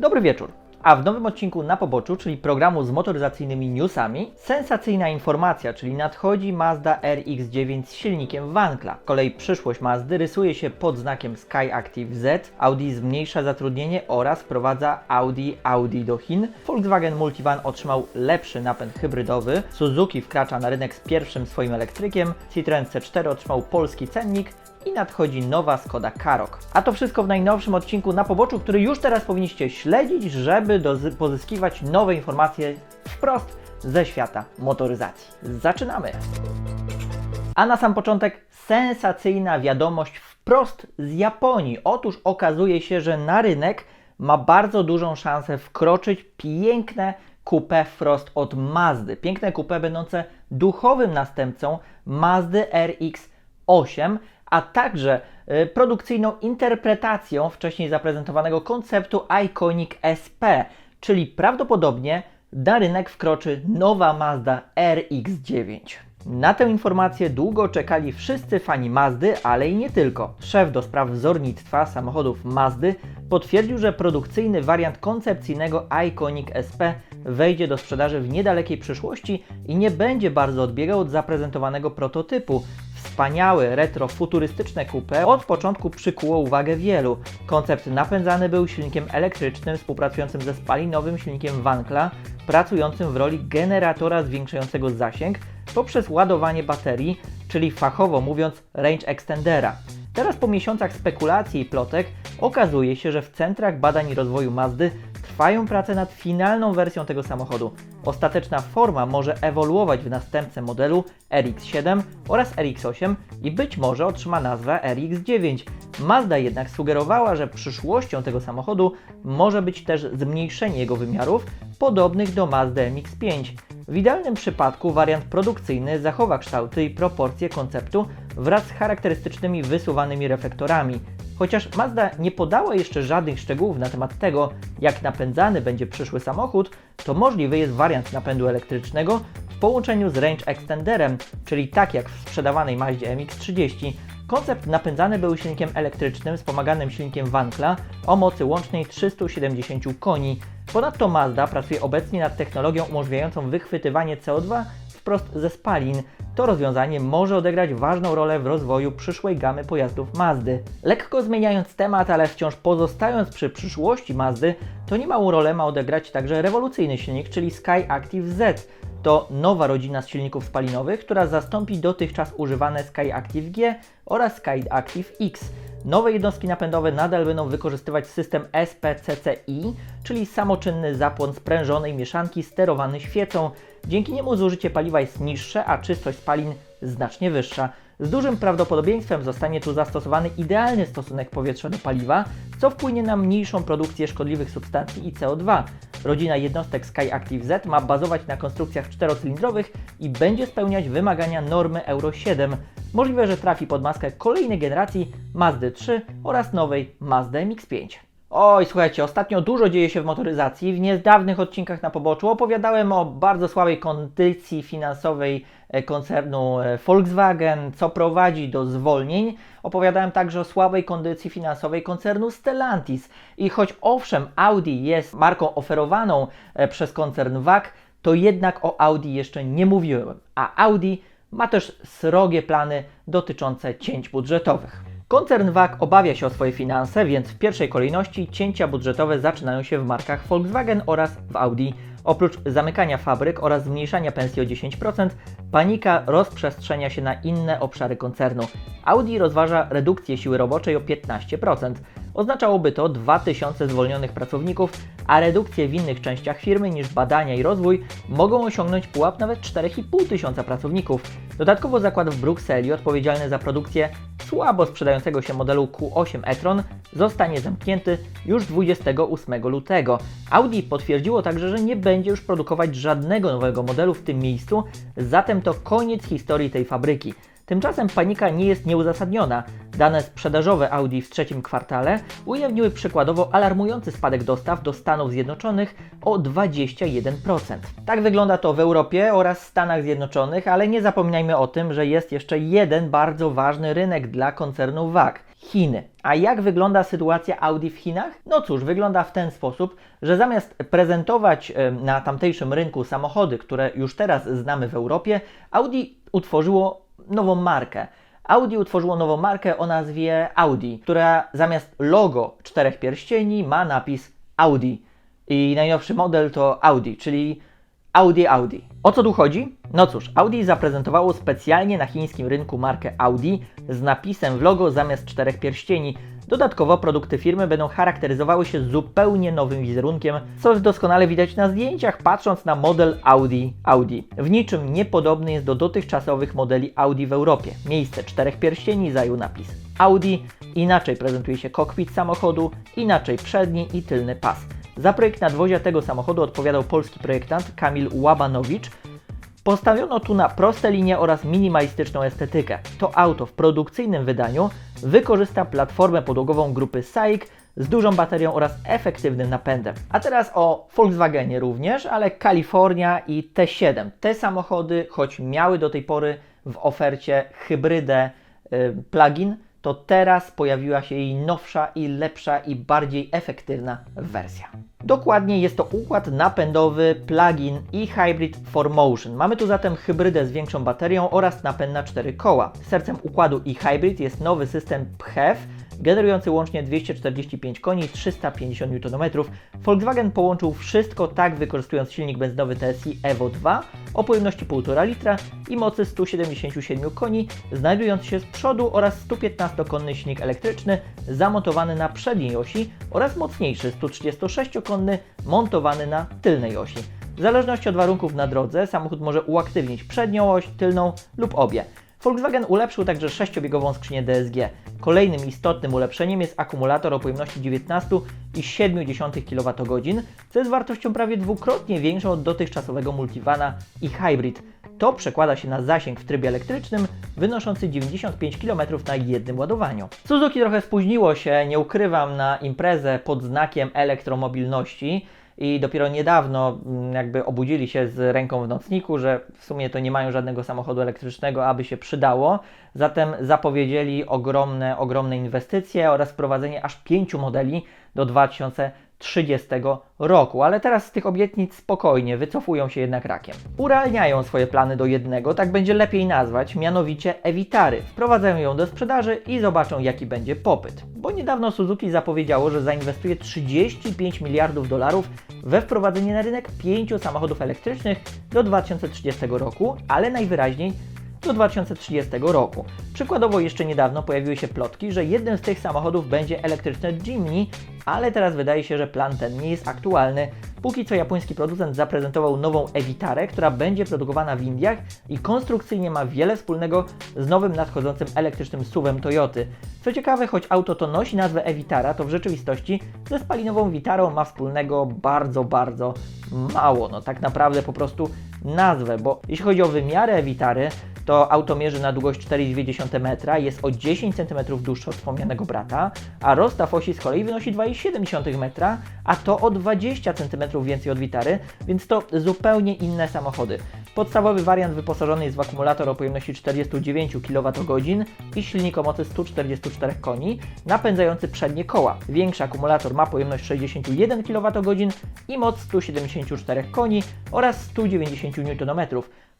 Dobry wieczór. A w nowym odcinku na poboczu, czyli programu z motoryzacyjnymi newsami, sensacyjna informacja, czyli nadchodzi Mazda RX-9 z silnikiem Wankla. Z kolei przyszłość Mazdy rysuje się pod znakiem Skyactiv Z, Audi zmniejsza zatrudnienie oraz wprowadza Audi Audi do Chin. Volkswagen Multivan otrzymał lepszy napęd hybrydowy, Suzuki wkracza na rynek z pierwszym swoim elektrykiem, Citroen C4 otrzymał polski cennik, i nadchodzi nowa Skoda Karoq. A to wszystko w najnowszym odcinku na poboczu, który już teraz powinniście śledzić, żeby pozyskiwać nowe informacje wprost ze świata motoryzacji. Zaczynamy! A na sam początek sensacyjna wiadomość wprost z Japonii. Otóż okazuje się, że na rynek ma bardzo dużą szansę wkroczyć piękne coupé Frost od Mazdy. Piękne coupé będące duchowym następcą Mazdy RX-8, a także y, produkcyjną interpretacją wcześniej zaprezentowanego konceptu Iconic SP, czyli prawdopodobnie na rynek wkroczy nowa Mazda RX-9. Na tę informację długo czekali wszyscy fani Mazdy, ale i nie tylko. Szef do spraw wzornictwa samochodów Mazdy potwierdził, że produkcyjny wariant koncepcyjnego Iconic SP wejdzie do sprzedaży w niedalekiej przyszłości i nie będzie bardzo odbiegał od zaprezentowanego prototypu. Wspaniałe, retro-futurystyczne od początku przykuło uwagę wielu. Koncept napędzany był silnikiem elektrycznym współpracującym ze spalinowym silnikiem Wankla, pracującym w roli generatora zwiększającego zasięg poprzez ładowanie baterii, czyli fachowo mówiąc range extendera. Teraz po miesiącach spekulacji i plotek okazuje się, że w centrach badań i rozwoju Mazdy trwają prace nad finalną wersją tego samochodu. Ostateczna forma może ewoluować w następcę modelu RX-7 oraz RX-8 i być może otrzyma nazwę RX-9. Mazda jednak sugerowała, że przyszłością tego samochodu może być też zmniejszenie jego wymiarów, podobnych do Mazda MX-5. W idealnym przypadku wariant produkcyjny zachowa kształty i proporcje konceptu wraz z charakterystycznymi wysuwanymi reflektorami. Chociaż Mazda nie podała jeszcze żadnych szczegółów na temat tego, jak napędzany będzie przyszły samochód, to możliwy jest wariant napędu elektrycznego w połączeniu z range extenderem, czyli tak jak w sprzedawanej Mazdzie MX-30. Koncept napędzany był silnikiem elektrycznym wspomaganym silnikiem Wankla o mocy łącznej 370 koni. Ponadto Mazda pracuje obecnie nad technologią umożliwiającą wychwytywanie CO2 wprost ze spalin. To rozwiązanie może odegrać ważną rolę w rozwoju przyszłej gamy pojazdów Mazdy. Lekko zmieniając temat, ale wciąż pozostając przy przyszłości Mazdy, to niemałą rolę ma odegrać także rewolucyjny silnik, czyli Skyactiv Z. To nowa rodzina z silników spalinowych, która zastąpi dotychczas używane Skyactiv G oraz Skyactiv X. Nowe jednostki napędowe nadal będą wykorzystywać system SPCCI, czyli samoczynny zapłon sprężonej mieszanki sterowany świecą. Dzięki niemu zużycie paliwa jest niższe, a czystość spalin znacznie wyższa. Z dużym prawdopodobieństwem zostanie tu zastosowany idealny stosunek powietrza do paliwa, co wpłynie na mniejszą produkcję szkodliwych substancji i CO2. Rodzina jednostek Skyactiv Z ma bazować na konstrukcjach czterocylindrowych i będzie spełniać wymagania normy Euro 7. Możliwe, że trafi pod maskę kolejnej generacji Mazdy 3 oraz nowej Mazda MX-5. Oj, słuchajcie, ostatnio dużo dzieje się w motoryzacji. W niedawnych odcinkach na poboczu opowiadałem o bardzo słabej kondycji finansowej e, koncernu e, Volkswagen, co prowadzi do zwolnień. Opowiadałem także o słabej kondycji finansowej koncernu Stellantis. I choć owszem, Audi jest marką oferowaną e, przez koncern WAG, to jednak o Audi jeszcze nie mówiłem. A Audi ma też srogie plany dotyczące cięć budżetowych. Koncern WAG obawia się o swoje finanse, więc w pierwszej kolejności cięcia budżetowe zaczynają się w markach Volkswagen oraz w Audi. Oprócz zamykania fabryk oraz zmniejszania pensji o 10%, panika rozprzestrzenia się na inne obszary koncernu. Audi rozważa redukcję siły roboczej o 15%. Oznaczałoby to 2000 zwolnionych pracowników, a redukcje w innych częściach firmy niż badania i rozwój mogą osiągnąć pułap nawet 4500 tysiąca pracowników. Dodatkowo zakład w Brukseli odpowiedzialny za produkcję słabo sprzedającego się modelu Q8 e-tron zostanie zamknięty już 28 lutego. Audi potwierdziło także, że nie będzie już produkować żadnego nowego modelu w tym miejscu, zatem to koniec historii tej fabryki. Tymczasem panika nie jest nieuzasadniona. Dane sprzedażowe Audi w trzecim kwartale ujawniły przykładowo alarmujący spadek dostaw do Stanów Zjednoczonych o 21%. Tak wygląda to w Europie oraz Stanach Zjednoczonych, ale nie zapominajmy o tym, że jest jeszcze jeden bardzo ważny rynek dla koncernu WAG Chiny. A jak wygląda sytuacja Audi w Chinach? No cóż, wygląda w ten sposób, że zamiast prezentować na tamtejszym rynku samochody, które już teraz znamy w Europie, Audi utworzyło nową markę. Audi utworzyło nową markę o nazwie Audi, która zamiast logo czterech pierścieni ma napis Audi. I najnowszy model to Audi, czyli Audi Audi. O co tu chodzi? No cóż, Audi zaprezentowało specjalnie na chińskim rynku markę Audi z napisem w logo zamiast czterech pierścieni. Dodatkowo produkty firmy będą charakteryzowały się zupełnie nowym wizerunkiem, co doskonale widać na zdjęciach patrząc na model Audi Audi. W niczym niepodobny jest do dotychczasowych modeli Audi w Europie. Miejsce czterech pierścieni zajął napis Audi, inaczej prezentuje się kokpit samochodu, inaczej przedni i tylny pas. Za projekt nadwozia tego samochodu odpowiadał polski projektant Kamil Łabanowicz. Postawiono tu na proste linie oraz minimalistyczną estetykę. To auto w produkcyjnym wydaniu wykorzysta platformę podłogową grupy SAIC z dużą baterią oraz efektywnym napędem. A teraz o Volkswagenie również, ale Kalifornia i T7. Te samochody, choć miały do tej pory w ofercie hybrydę y, plug-in, to teraz pojawiła się jej nowsza i lepsza i bardziej efektywna wersja. Dokładnie jest to układ napędowy plug-in i hybrid 4Motion. Mamy tu zatem hybrydę z większą baterią oraz napęd na 4 koła. Sercem układu i hybrid jest nowy system PHEV, generujący łącznie 245 koni i 350 Nm. Volkswagen połączył wszystko tak wykorzystując silnik benzynowy TSI Evo 2 o pojemności 1,5 litra i mocy 177 koni, znajdując się z przodu oraz 115-konny silnik elektryczny zamontowany na przedniej osi oraz mocniejszy 136-konny montowany na tylnej osi. W zależności od warunków na drodze samochód może uaktywnić przednią oś, tylną lub obie. Volkswagen ulepszył także sześciobiegową skrzynię DSG. Kolejnym istotnym ulepszeniem jest akumulator o pojemności 19,7 kWh, co jest wartością prawie dwukrotnie większą od dotychczasowego multivana i hybrid. To przekłada się na zasięg w trybie elektrycznym wynoszący 95 km na jednym ładowaniu. Suzuki trochę spóźniło się, nie ukrywam, na imprezę pod znakiem elektromobilności i dopiero niedawno mm, jakby obudzili się z ręką w nocniku, że w sumie to nie mają żadnego samochodu elektrycznego, aby się przydało. Zatem zapowiedzieli ogromne, ogromne inwestycje oraz wprowadzenie aż pięciu modeli do 2030 roku, ale teraz z tych obietnic spokojnie wycofują się jednak rakiem. Urealniają swoje plany do jednego, tak będzie lepiej nazwać, mianowicie Evitary. Wprowadzają ją do sprzedaży i zobaczą jaki będzie popyt. Bo niedawno Suzuki zapowiedziało, że zainwestuje 35 miliardów dolarów we wprowadzenie na rynek pięciu samochodów elektrycznych do 2030 roku, ale najwyraźniej do 2030 roku. Przykładowo jeszcze niedawno pojawiły się plotki, że jednym z tych samochodów będzie elektryczne Jimny, ale teraz wydaje się, że plan ten nie jest aktualny. Póki co japoński producent zaprezentował nową Evitarę, która będzie produkowana w Indiach i konstrukcyjnie ma wiele wspólnego z nowym nadchodzącym elektrycznym SUV-em Toyoty. Co ciekawe, choć auto to nosi nazwę Evitara, to w rzeczywistości ze spalinową Vitarą ma wspólnego bardzo, bardzo mało. No tak naprawdę po prostu nazwę, bo jeśli chodzi o wymiary Evitary, to auto mierzy na długość 4,2 metra, jest o 10 cm dłuższe od wspomnianego brata, a rozstaw osi z kolei wynosi 2,7 metra, a to o 20 cm więcej od Vitary, więc to zupełnie inne samochody. Podstawowy wariant wyposażony jest w akumulator o pojemności 49 kWh i silnik o mocy 144 koni, napędzający przednie koła. Większy akumulator ma pojemność 61 kWh i moc 174 koni oraz 190 Nm.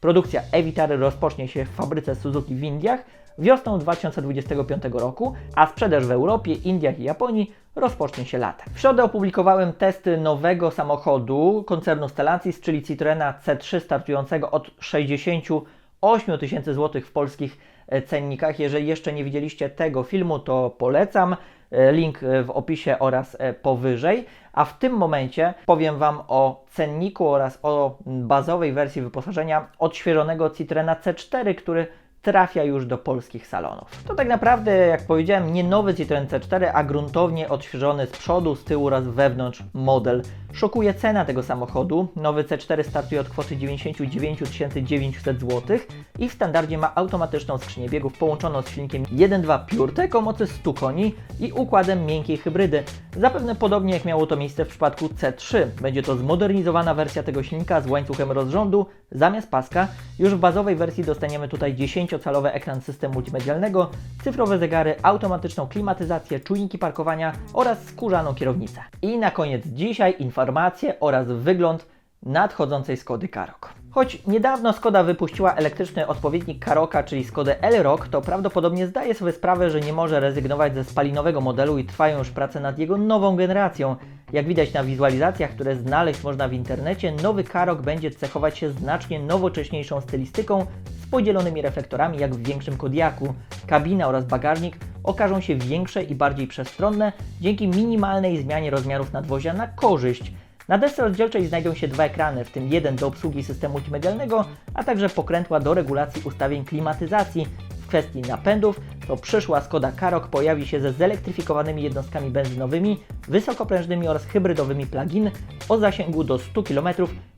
Produkcja Evitary rozpocznie się w fabryce Suzuki w Indiach wiosną 2025 roku, a sprzedaż w Europie, Indiach i Japonii rozpocznie się latem. W środę opublikowałem testy nowego samochodu koncernu Stellantis, czyli Citroena C3 startującego od 68 tysięcy złotych w polskich e, cennikach. Jeżeli jeszcze nie widzieliście tego filmu, to polecam. E, Link e, w opisie oraz powyżej. A w tym momencie powiem Wam o cenniku oraz o bazowej wersji wyposażenia odświeżonego Citroena C4, który trafia już do polskich salonów. To tak naprawdę, jak powiedziałem, nie nowy Citroen C4, a gruntownie odświeżony z przodu, z tyłu oraz wewnątrz model Szokuje cena tego samochodu. Nowy C4 startuje od kwoty 99 900 zł i w standardzie ma automatyczną skrzynię biegów połączoną z silnikiem 1.2 PureTech o mocy 100 koni i układem miękkiej hybrydy. Zapewne podobnie jak miało to miejsce w przypadku C3. Będzie to zmodernizowana wersja tego silnika z łańcuchem rozrządu zamiast paska. Już w bazowej wersji dostaniemy tutaj 10-calowy ekran systemu multimedialnego, cyfrowe zegary, automatyczną klimatyzację, czujniki parkowania oraz skórzaną kierownicę. I na koniec dzisiaj informacje oraz wygląd nadchodzącej Skody Karoq. Choć niedawno Skoda wypuściła elektryczny odpowiednik Karoka, czyli Skodę L-Rock, to prawdopodobnie zdaje sobie sprawę, że nie może rezygnować ze spalinowego modelu i trwają już prace nad jego nową generacją. Jak widać na wizualizacjach, które znaleźć można w internecie, nowy Karoq będzie cechować się znacznie nowocześniejszą stylistyką z podzielonymi reflektorami jak w większym Kodiaku. Kabina oraz bagażnik okażą się większe i bardziej przestronne dzięki minimalnej zmianie rozmiarów nadwozia na korzyść. Na desce rozdzielczej znajdą się dwa ekrany, w tym jeden do obsługi systemu multimedialnego, a także pokrętła do regulacji ustawień klimatyzacji. W kwestii napędów to przyszła Skoda Karoq pojawi się ze zelektryfikowanymi jednostkami benzynowymi, wysokoprężnymi oraz hybrydowymi plug-in o zasięgu do 100 km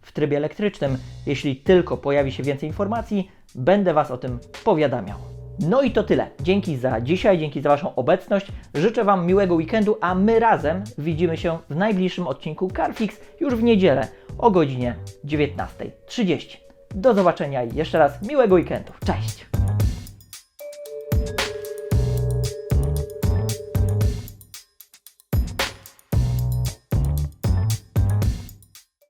w trybie elektrycznym. Jeśli tylko pojawi się więcej informacji, będę Was o tym powiadamiał. No i to tyle. Dzięki za dzisiaj, dzięki za Waszą obecność. Życzę Wam miłego weekendu, a my razem widzimy się w najbliższym odcinku Carfix już w niedzielę o godzinie 19.30. Do zobaczenia i jeszcze raz miłego weekendu. Cześć!